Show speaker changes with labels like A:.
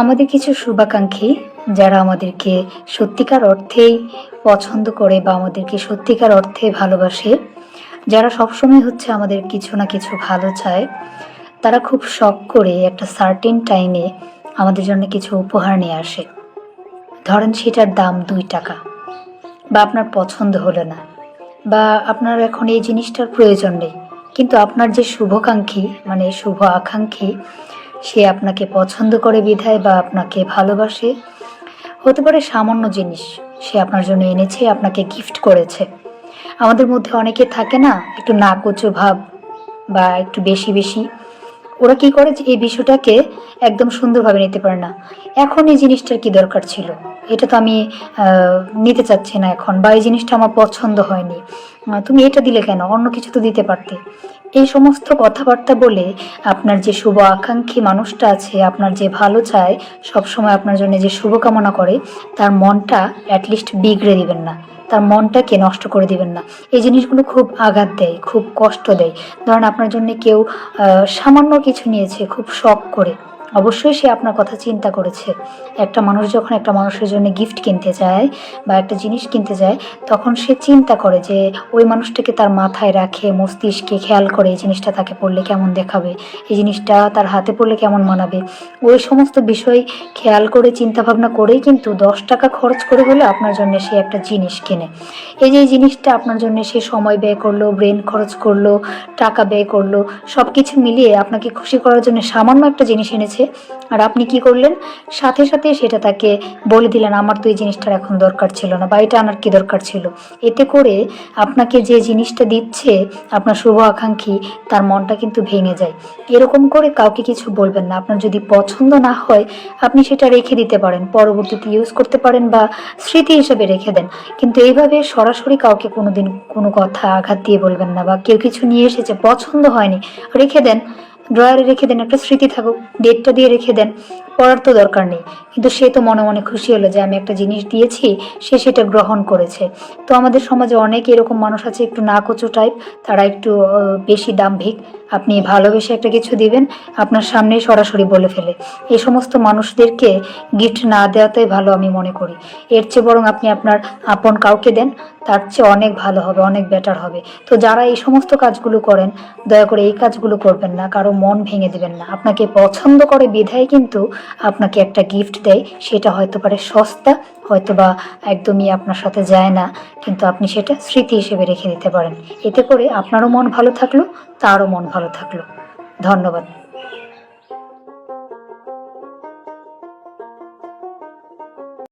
A: আমাদের কিছু শুভাকাঙ্ক্ষী যারা আমাদেরকে সত্যিকার অর্থেই পছন্দ করে বা আমাদেরকে সত্যিকার অর্থে ভালোবাসে, যারা সবসময় হচ্ছে আমাদের কিছু না কিছু ভালো চায়, তারা খুব শখ করে একটা সার্টেন টাইমে আমাদের জন্য কিছু উপহার নিয়ে আসে। ধরেন সেটার দাম দুই টাকা, বা আপনার পছন্দ হলো না, বা আপনার এখন এই জিনিসটার প্রয়োজন নেই, কিন্তু আপনার যে শুভকাঙ্ক্ষী মানে শুভ আকাঙ্ক্ষী সে আপনাকে পছন্দ করে বিধায় বা আপনাকে ভালোবাসে? হতে পারে সামান্য জিনিস, সে আপনার জন্য এনেছে, আপনাকে গিফট করেছে। আমাদের মধ্যে অনেকে থাকে না, একটু নাকচু ভাব বা একটু বেশি বেশি। ওরা কি করে যে এই বিষয়টাকে একদম সুন্দরভাবে নিতে পারে না? এখন এই জিনিসটার কি দরকার ছিল? এটা তো আমি নিতে চাচ্ছি না এখন বা এই জিনিসটা আমার পছন্দ হয়নি। তুমি এটা দিলে কেন? অন্য কিছু তো দিতে পারতে। এই সমস্ত কথাবার্তা বলে আপনার যে শুভ আকাঙ্ক্ষী মানুষটা আছে, আপনার যে ভালো চায়, সবসময় আপনার জন্য যে শুভকামনা করে, তার মনটা অ্যাটলিস্ট বিগড়ে দিবেন না। তার মনটাকে নষ্ট করে দিবেন না। এই জিনিসগুলো খুব আঘাত দেয়, খুব কষ্ট দেয়। ধরেন আপনার জন্য কেউ সামান্য কিছু নিয়েছে, খুব শখ করে। অবশ্যই সে আপনার কথা চিন্তা করেছে। একটা মানুষ যখন একটা মানুষের জন্য গিফট কিনতে যায় বা একটা জিনিস কিনতে যায়, তখন সে চিন্তা করে যে ওই মানুষটাকে তার মাথায় রাখে, মস্তিষ্কে খেয়াল করে এই জিনিসটা তাকে পড়লে কেমন দেখাবে, এই জিনিসটা তার হাতে পড়লে কেমন মানাবে। ওই সমস্ত বিষয় খেয়াল করে চিন্তা ভাবনা করেই কিন্তু দশ টাকা খরচ করে হলে আপনার জন্য সে একটা জিনিস কেনে। এই যে জিনিসটা আপনার জন্য সে সময় ব্যয় করল ব্রেন খরচ করল, টাকা ব্যয় করল সব কিছু মিলিয়ে আপনাকে খুশি করার জন্য সামান্য একটা জিনিস এনেছে আর আপনি কি করলেন? সাথে সাথে সেটা তাকে বলে দিলেন, আমার তো এই জিনিসটার এখন দরকার ছিল না বা এটা আনার কি দরকার ছিল? এতে করে আপনাকে যে জিনিসটা দিচ্ছে, আপনার শুভ আকাঙ্ক্ষী, তার মনটা কিন্তু ভেঙে যায়। এরকম করে কাউকে কিছু বলবেন না। আপনার যদি পছন্দ না হয়, আপনি সেটা রেখে দিতে পারেন। পরবর্তীতে ইউজ করতে পারেন বা স্মৃতি হিসেবে রেখে দেন। কিন্তু এইভাবে সরাসরি কাউকে কোনোদিন কোনো কথা আঘাত দিয়ে বলবেন না বা কেউ কিছু নিয়ে এসেছে, পছন্দ হয়নি, রেখে দেন। ড্রয়ারে রেখে দেন একটা স্মৃতি থাকুক। ডেটটা দিয়ে রেখে দেন পড়ার তো দরকার নেই। কিন্তু সে তো মনে মনে খুশি হলো যে আমি একটা জিনিস দিয়েছি, সে সেটা গ্রহণ করেছে। তো আমাদের সমাজে অনেক এরকম মানুষ আছে, একটু নাকচু টাইপ তারা একটু বেশি দাম্ভিক। আপনি ভালোবেসে একটা কিছু দিবেন, আপনার সামনেই সরাসরি বলে ফেলে। এই সমস্ত মানুষদেরকে গিফট না দেওয়াটাই ভালো আমি মনে করি। এর চেয়ে বরং আপনি আপনার আপন কাউকে দেন, তার চেয়ে অনেক ভালো হবে, অনেক বেটার হবে। তো যারা এই সমস্ত কাজগুলো করেন, দয়া করে এই কাজগুলো করবেন না, কারও মন ভেঙে দেবেন না। আপনাকে পছন্দ করে বিধায় কিন্তু আপনাকে একটা গিফট দেয়, সেটা হয়তো পারে সস্তা হয়তো বা একদমই আপনার সাথে যায় না। কিন্তু আপনি সেটা স্মৃতি হিসেবে রেখে দিতে পারেন। এতে করে আপনারও মন ভালো থাকল, তারও মন ভালো থাকল। ধন্যবাদ।